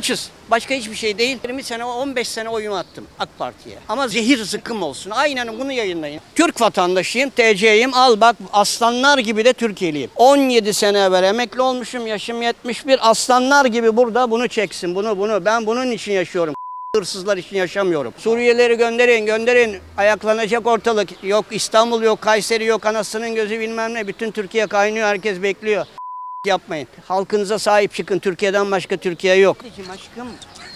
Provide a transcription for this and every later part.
Açız. Başka hiçbir şey değil. 20 sene, 15 sene oyunu attım AK Parti'ye. Ama zehir zıkkım olsun. Aynen bunu yayınlayın. Türk vatandaşıyım, TC'yim. Al bak aslanlar gibi de Türkiye'liyim. 17 sene evvel emekli olmuşum. Yaşım 71. Aslanlar gibi burada bunu çeksin. Bunu bunu. Ben bunun için yaşıyorum. Hırsızlar için yaşamıyorum. Suriyelileri gönderin, gönderin. Ayaklanacak ortalık. Yok İstanbul yok, Kayseri yok, anasının gözü bilmem ne. Bütün Türkiye kaynıyor, herkes bekliyor. Yapmayın. Halkınıza sahip çıkın. Türkiye'den başka Türkiye yok. Anneciğim aşkım.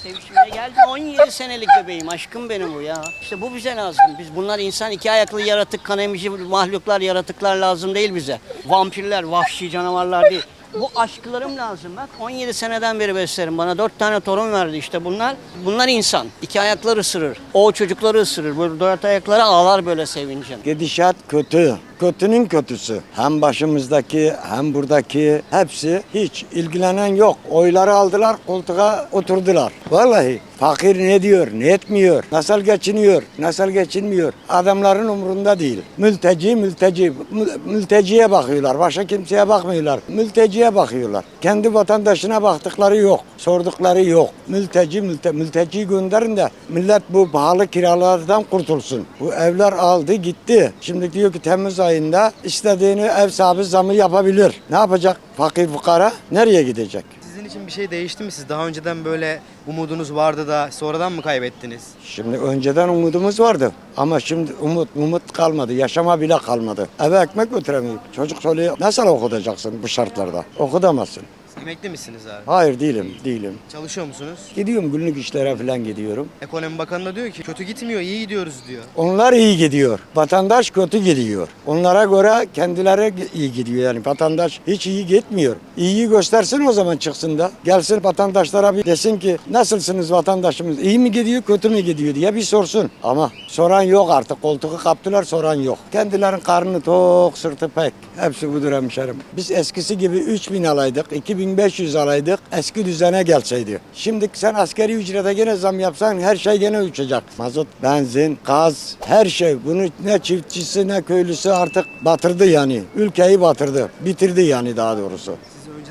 Sevişmeye geldi 17 senelik bebeğim. Aşkım benim bu ya. İşte bu bize lazım. Biz bunlar insan iki ayaklı yaratık, kan emici mahluklar, yaratıklar lazım değil bize. Vampirler, vahşi canavarlar değil. Bu aşklarım lazım bak. 17 seneden beri beslerim. Bana 4 tane torun verdi işte bunlar. Bunlar insan. İki ayakları ısırır. O çocukları ısırır. Bu dört ayakları ağlar böyle sevincin. Gidişat kötü. Kötünün kötüsü. Hem başımızdaki hem buradaki hepsi hiç ilgilenen yok. Oyları aldılar koltuğa oturdular. Vallahi fakir ne diyor ne etmiyor. Nasıl geçiniyor nasıl geçinmiyor. Adamların umurunda değil. Mülteci mülteci. Mül- Mülteciye bakıyorlar. Başka kimseye bakmıyorlar. Mülteciye bakıyorlar. Kendi vatandaşına baktıkları yok. Sordukları yok. Mülteci mülte, mülteciyi gönderin de millet bu pahalı kiralardan kurtulsun. Bu evler aldı gitti. Şimdi diyor ki Temmuz ayında istediğini ev sahibi zamı yapabilir. Ne yapacak fakir fukara? Nereye gidecek? Sizin için bir şey değişti mi? Siz daha önceden böyle umudunuz vardı da sonradan mı kaybettiniz? Şimdi önceden umudumuz vardı ama şimdi umut umut kalmadı. Yaşama bile kalmadı. Eve ekmek götüremiyor. Çocuk söylüyor nasıl okutacaksın bu şartlarda? Okutamazsın. Emekli misiniz abi? Hayır değilim, değilim. Çalışıyor musunuz? Gidiyorum günlük işlere falan gidiyorum. Ekonomi Bakanı da diyor ki kötü gitmiyor, iyi gidiyoruz diyor. Onlar iyi gidiyor. Vatandaş kötü gidiyor. Onlara göre kendileri iyi gidiyor yani. Vatandaş hiç iyi gitmiyor. İyiyi göstersin o zaman çıksın da. Gelsin vatandaşlara bir desin ki nasılsınız vatandaşımız? İyi mi gidiyor kötü mü gidiyor diye bir sorsun. Ama soran yok artık. Koltuğu kaptılar soran yok. Kendilerin karnı tok sırtı pek. Hepsi budur hemşerim. Biz eskisi gibi 3000 alaydık. 2500 alaydık. Eski düzene gelseydi. Şimdi sen askeri ücrete gene zam yapsan her şey gene uçacak. Mazot, benzin, gaz, her şey. Bunu ne çiftçisi ne köylüsü artık batırdı yani. Ülkeyi batırdı. Bitirdi yani daha doğrusu.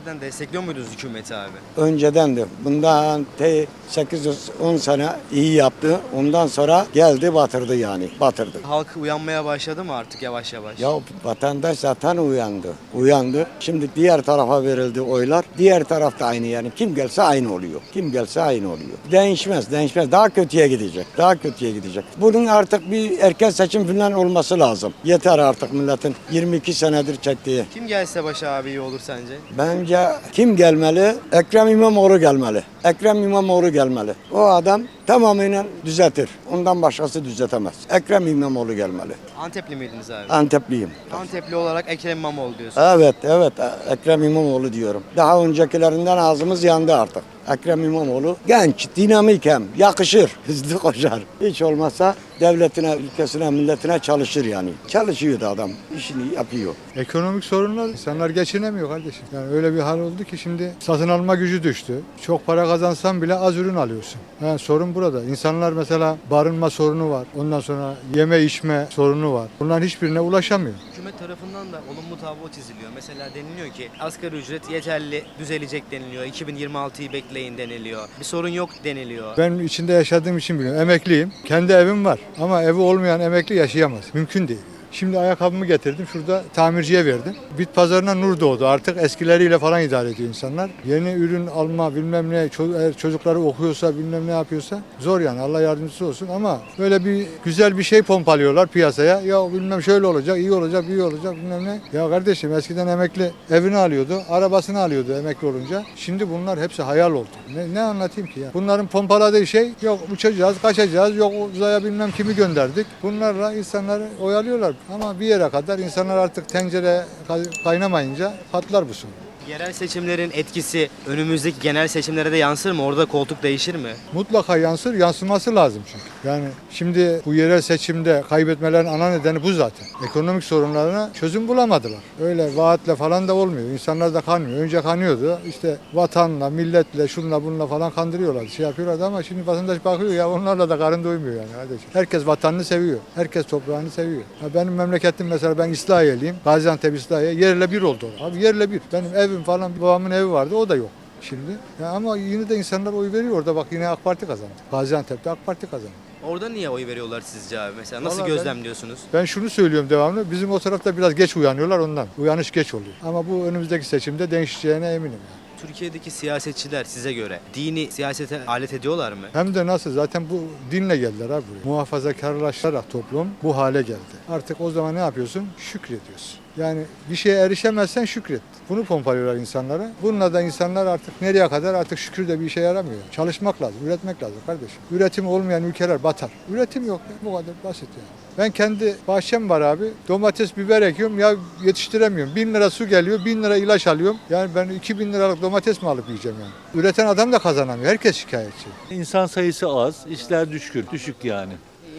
Önceden destekliyor muydunuz hükümeti abi? Önceden de bundan te 8-10 sene iyi yaptı. Ondan sonra geldi batırdı yani. Batırdı. Halk uyanmaya başladı mı artık yavaş yavaş? Ya vatandaş zaten uyandı. Uyandı. Şimdi diğer tarafa verildi oylar. Diğer tarafta aynı yani. Kim gelse aynı oluyor. Kim gelse aynı oluyor. Değişmez, değişmez. Daha kötüye gidecek. Daha kötüye gidecek. Bunun artık bir erken seçim falan olması lazım. Yeter artık milletin 22 senedir çektiği. Kim gelse başa abi iyi olur sence? Bence kim gelmeli? Ekrem İmamoğlu gelmeli. Ekrem İmamoğlu gelmeli. O adam tamamen düzeltir. Ondan başkası düzeltemez. Ekrem İmamoğlu gelmeli. Antepli miydiniz abi? Antepliyim. Antepli olarak Ekrem İmamoğlu diyorsun. Evet, evet. Ekrem İmamoğlu diyorum. Daha öncekilerinden ağzımız yandı artık. Ekrem İmamoğlu genç, dinamik hem, yakışır, hızlı koşar. Hiç olmazsa devletine, ülkesine, milletine çalışır yani. Çalışıyor da adam, işini yapıyor. Ekonomik sorunlar insanlar geçinemiyor kardeşim. Yani öyle bir hal oldu ki şimdi satın alma gücü düştü. Çok para kazansan bile az ürün alıyorsun. Yani sorun burada. İnsanlar mesela barınma sorunu var. Ondan sonra yeme içme sorunu var. Bunların hiçbirine ulaşamıyor. Hükümet tarafından da olumlu tablo çiziliyor. Mesela deniliyor ki asgari ücret yeterli düzelecek deniliyor. 2026'yı bekleyin deniliyor. Bir sorun yok deniliyor. Ben içinde yaşadığım için biliyorum. Emekliyim. Kendi evim var. Ama evi olmayan emekli yaşayamaz. Mümkün değil. Şimdi ayakkabımı getirdim. Şurada tamirciye verdim. Bit pazarına nur doğdu. Artık eskileriyle falan idare ediyor insanlar. Yeni ürün alma bilmem ne eğer çocukları okuyorsa bilmem ne yapıyorsa zor yani. Allah yardımcısı olsun ama böyle bir güzel bir şey pompalıyorlar piyasaya. Ya bilmem şöyle olacak, iyi olacak, iyi olacak bilmem ne. Ya kardeşim eskiden emekli evini alıyordu, arabasını alıyordu emekli olunca. Şimdi bunlar hepsi hayal oldu. Ne, ne anlatayım ki ya? Bunların pompaladığı şey yok uçacağız, kaçacağız, yok uzaya bilmem kimi gönderdik. Bunlarla insanları oyalıyorlar. Ama bir yere kadar insanlar artık tencere kay- kaynamayınca patlar bu sorun. Yerel seçimlerin etkisi önümüzdeki genel seçimlere de yansır mı? Orada koltuk değişir mi? Mutlaka yansır, yansıması lazım çünkü. Yani şimdi bu yerel seçimde kaybetmelerin ana nedeni bu zaten. Ekonomik sorunlarına çözüm bulamadılar. Öyle vaatle falan da olmuyor. İnsanlar da kanmıyor. Önce kanıyordu. İşte vatanla, milletle, şunla bununla falan kandırıyorlar. Şey yapıyorlardı ama şimdi vatandaş bakıyor ya onlarla da karın doymuyor yani kardeşim. Herkes vatanını seviyor. Herkes toprağını seviyor. Ya benim memleketim mesela ben İslahiye'liyim. Gaziantep İslahiye yerle bir oldu. Abi yerle bir. Benim evim falan babamın evi vardı o da yok. şimdi. Ya ama yine de insanlar oy veriyor. Orada bak yine AK Parti kazandı. Gaziantep'te AK Parti kazandı. Orada niye oy veriyorlar sizce abi? Mesela nasıl Vallahi ben- gözlemliyorsunuz? Ben şunu söylüyorum devamlı. Bizim o tarafta biraz geç uyanıyorlar ondan. Uyanış geç oluyor. Ama bu önümüzdeki seçimde değişeceğine eminim. Yani. Türkiye'deki siyasetçiler size göre dini siyasete alet ediyorlar mı? Hem de nasıl zaten bu dinle geldiler abi buraya. Muhafazakarlaşarak toplum bu hale geldi. Artık o zaman ne yapıyorsun? Şükrediyorsun. Yani bir şeye erişemezsen şükret. Bunu pompalıyorlar insanlara. Bununla da insanlar artık nereye kadar artık şükür de bir işe yaramıyor. Çalışmak lazım, üretmek lazım kardeşim. Üretim olmayan ülkeler batar. Üretim yok. ya. Bu kadar basit yani. Ben kendi bahçem var abi. Domates, biber ekiyorum ya yetiştiremiyorum. Bin lira su geliyor, bin lira ilaç alıyorum. Yani ben iki bin liralık domates mi alıp yiyeceğim yani? Üreten adam da kazanamıyor. Herkes şikayetçi. İnsan sayısı az, işler düşük, düşük yani.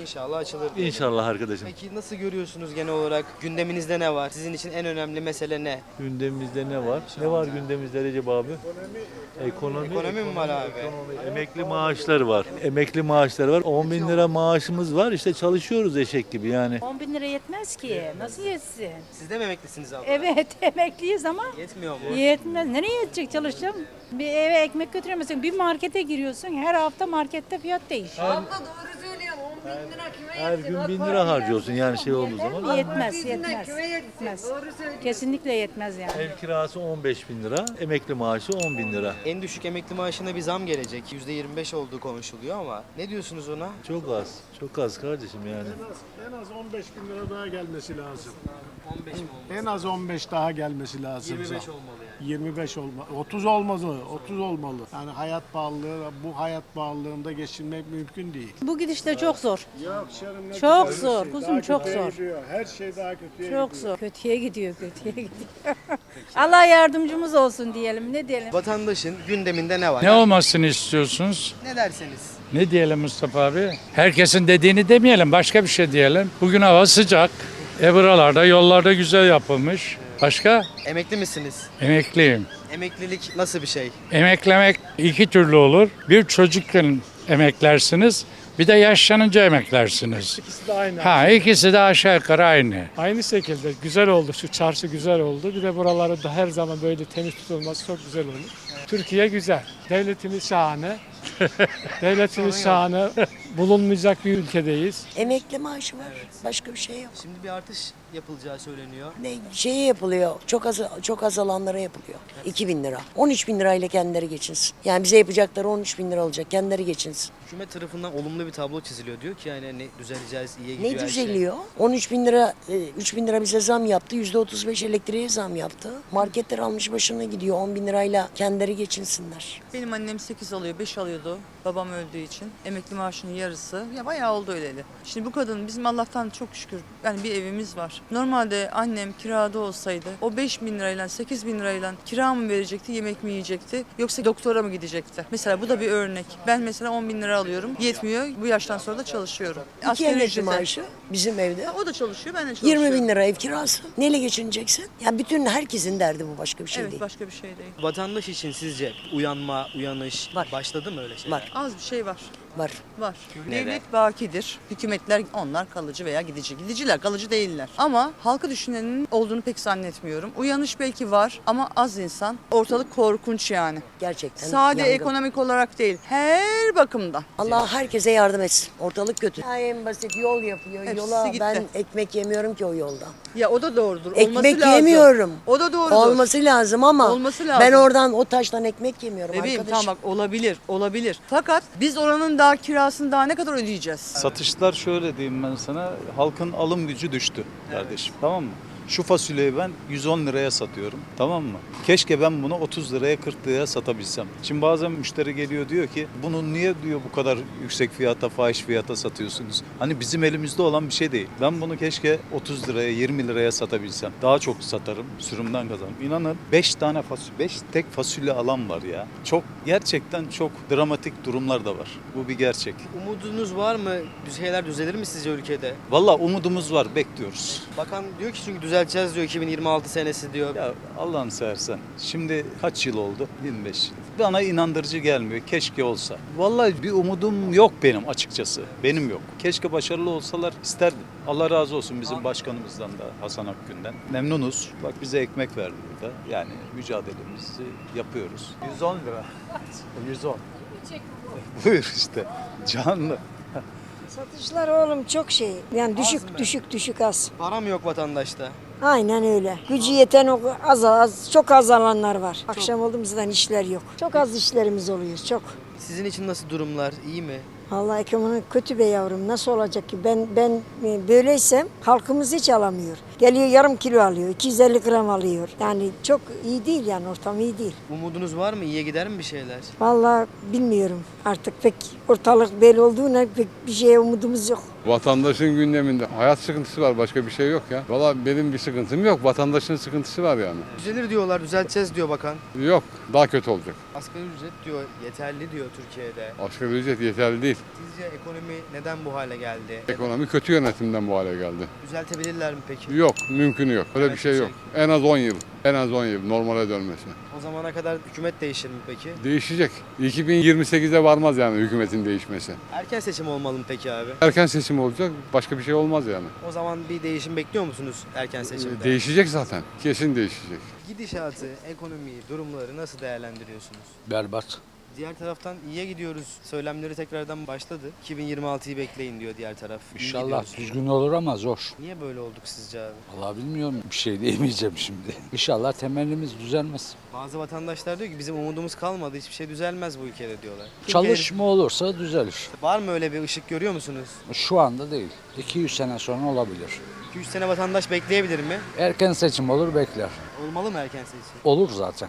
İnşallah açılır. diyelim. İnşallah arkadaşım. Peki nasıl görüyorsunuz genel olarak? Gündeminizde ne var? Sizin için en önemli mesele ne? Gündemimizde ne var? Ne var gündemimizde Recep abi? Ekonomi. Ekonomi mi var abi? ekonomi. Emekli maaşları var. Emekli maaşları var. 10 bin lira maaşımız var. İşte çalışıyoruz eşek gibi yani. 10 bin lira yetmez ki. Nasıl yetsin? Siz de mi emeklisiniz abi? Evet emekliyiz ama Yetmiyor mu? yetmez. Nereye yetecek çalışacağım? Bir eve ekmek götüremezsin. Bir markete giriyorsun. Her hafta markette fiyat değişiyor. Abla doğru söylüyorsun. 10 bin lira kime Her gün bin lira harcıyorsun yani şey olduğu zaman. Yetmez, yetmez. kime? Yetmez. Doğru söylüyorsun. Kesinlikle yetmez yani. Ev kirası 15 bin lira, emekli maaşı 10 bin lira. En düşük emekli maaşına bir zam gelecek. %25 olduğu konuşuluyor ama ne diyorsunuz ona? Çok az, çok az kardeşim yani. En az 15 bin lira daha gelmesi lazım. 15 mi olmalı? En az 15 daha gelmesi lazım. 25 zam. olmalı yani. 25 olmalı. 30 olmalı. 30 olmalı. Yani hayat pahalılığı, bu hayat pahalılığında geçinmek mümkün değil. Bu gidişle çok zor. Yok canım ne Çok güzel bir zor, şey. kuzum, Daha çok kötüye zor. gidiyor. Her şey daha kötüye Çok gidiyor. zor. Kötüye gidiyor, kötüye gidiyor. Allah yardımcımız olsun diyelim. Ne diyelim? Vatandaşın gündeminde ne var? Ne olmasını istiyorsunuz? Ne derseniz? Ne diyelim Mustafa abi? Herkesin dediğini demeyelim, başka bir şey diyelim. Bugün hava sıcak. E buralarda, yollarda güzel yapılmış. Başka? Emekli misiniz? Emekliyim. Emeklilik nasıl bir şey? Emeklemek iki türlü olur. Bir çocukken emeklersiniz, bir de yaşlanınca emeklersiniz. İkisi de aynı. Ha ikisi de aşağı yukarı aynı. Aynı şekilde güzel oldu. Şu çarşı güzel oldu. Bir de buraları da her zaman böyle temiz tutulması çok güzel olur. Türkiye güzel. Devletimiz şahane. Devletimiz şahane. Bulunmayacak bir ülkedeyiz. Emekli maaşı var. Başka bir şey yok. Şimdi bir artış yapılacağı söyleniyor. Ne şey yapılıyor. Çok az çok az alanlara yapılıyor. 2000 lira. 13 bin lirayla kendileri geçinsin. Yani bize yapacakları 13 bin lira olacak. Kendileri geçinsin. Hükümet tarafından olumlu bir tablo çiziliyor. Diyor ki yani ne düzeleceğiz, iyiye gidiyor Ne her şey. düzeliyor? 13 bin lira, e, 3 bin lira bize zam yaptı. %35 elektriğe zam yaptı. Marketler almış başına gidiyor. 10 bin lirayla kendileri geçinsinler. Benim annem 8 alıyor, 5 alıyordu babam öldüğü için. Emekli maaşının yarısı. Ya bayağı oldu öyleli. Şimdi bu kadın bizim Allah'tan çok şükür yani bir evimiz var. Normalde annem kirada olsaydı o 5 bin lirayla 8 bin lirayla kira mı verecekti, yemek mi yiyecekti yoksa doktora mı gidecekti? Mesela bu da bir örnek. Ben mesela 10 bin lira alıyorum. Yetmiyor. Bu yaştan sonra da çalışıyorum. İki Asgari emekli ücrete- maaşı bizim evde. O da çalışıyor, ben de çalışıyorum. 20 bin lira ev kirası. Neyle geçineceksin? Ya bütün herkesin derdi bu başka bir şey Evet, değil. başka bir şey değil. Vatandaş için sizce uyanma, uyanış Var. başladı mı öyle şeyler? Var. Az bir şey var. Var. Var. Neden? Devlet bakidir. Hükümetler onlar kalıcı veya gidici. Gidiciler kalıcı değiller. Ama halkı düşünenin olduğunu pek zannetmiyorum. Uyanış belki var ama az insan. Ortalık korkunç yani. Gerçekten. Sade yangın. ekonomik olarak değil. Her bakımdan. Allah herkese yardım etsin. Ortalık kötü. Ya en basit yol yapıyor. Hepsi Yola gitti. ben ekmek yemiyorum ki o yolda. Ya o da doğrudur. Olması Ekmek lazım. yemiyorum. O da doğrudur. Olması lazım ama Olması lazım. ben oradan o taştan ekmek yemiyorum Bebeğim arkadaşım. tamam bak olabilir, olabilir. Fakat biz oranın daha kirasını daha ne kadar ödeyeceğiz? Satışlar şöyle diyeyim ben sana. Halkın alım gücü düştü kardeşim. Tamam mı? Şu fasulyeyi ben 110 liraya satıyorum. Tamam mı? Keşke ben bunu 30 liraya 40 liraya satabilsem. Şimdi bazen müşteri geliyor diyor ki bunu niye diyor bu kadar yüksek fiyata fahiş fiyata satıyorsunuz? Hani bizim elimizde olan bir şey değil. Ben bunu keşke 30 liraya 20 liraya satabilsem. Daha çok satarım. Sürümden kazanırım. İnanın 5 tane fasulye, 5 tek fasulye alan var ya. Çok gerçekten çok dramatik durumlar da var. Bu bir gerçek. Umudunuz var mı? Şeyler düzelir mi sizce ülkede? Valla umudumuz var, bekliyoruz. Bakan diyor ki çünkü düzelteceğiz diyor 2026 senesi diyor. Ya Allah'ını seversen. Şimdi kaç yıl oldu? 25 yıl. bana inandırıcı gelmiyor. Keşke olsa. Vallahi bir umudum yok benim açıkçası. Benim yok. Keşke başarılı olsalar isterdim. Allah razı olsun bizim başkanımızdan da Hasan Akgün'den. Memnunuz. Bak bize ekmek verdi burada. Yani mücadelemizi yapıyoruz. 110 lira. 110. Buyur işte. Canlı. Satışlar oğlum çok şey. Yani düşük düşük düşük az. Para mı yok vatandaşta? Aynen öyle. Gücü yeten o az az çok az alanlar var. Akşam olduğumuzdan işler yok. Çok az işlerimiz oluyor çok. Sizin için nasıl durumlar? İyi mi? Vallahi ekonomi kötü be yavrum. Nasıl olacak ki? Ben ben e, böyleysem halkımız hiç alamıyor. Geliyor yarım kilo alıyor, 250 gram alıyor. Yani çok iyi değil yani ortam iyi değil. Umudunuz var mı? İyiye gider mi bir şeyler? Vallahi bilmiyorum. Artık pek ortalık belli olduğuna pek bir şeye umudumuz yok. Vatandaşın gündeminde hayat sıkıntısı var başka bir şey yok ya. Valla benim bir sıkıntım yok vatandaşın sıkıntısı var yani. Düzelir diyorlar, düzelteceğiz diyor bakan. Yok daha kötü olacak. Asgari ücret diyor, yeterli diyor Türkiye'de. Asgari ücret yeterli değil. Sizce ekonomi neden bu hale geldi? Ekonomi kötü yönetimden bu hale geldi. Düzeltebilirler mi peki? Yok mümkünü yok. Öyle bir şey yok. En az 10 yıl. En az 10 yıl normale dönmesi. O zamana kadar hükümet değişir mi peki? Değişecek. 2028'e varmaz yani hükümetin değişmesi. Erken seçim olmalı mı peki abi? Erken seçim olacak başka bir şey olmaz yani. O zaman bir değişim bekliyor musunuz erken seçimde? Değişecek zaten. Kesin değişecek. Gidişatı, ekonomiyi, durumları nasıl değerlendiriyorsunuz? Berbat. Diğer taraftan iyiye gidiyoruz. Söylemleri tekrardan başladı. 2026'yı bekleyin diyor diğer taraf. İyi İnşallah gidiyoruz. düzgün olur ama zor. Niye böyle olduk sizce abi? Vallahi bilmiyorum bir şey diyemeyeceğim şimdi. İnşallah temennimiz düzelmez. Bazı vatandaşlar diyor ki bizim umudumuz kalmadı. Hiçbir şey düzelmez bu ülkede diyorlar. Çalışma olursa düzelir. Var mı öyle bir ışık görüyor musunuz? Şu anda değil. 200 sene sonra olabilir. 200 sene vatandaş bekleyebilir mi? Erken seçim olur bekler. Olmalı mı erken seçim? Olur zaten.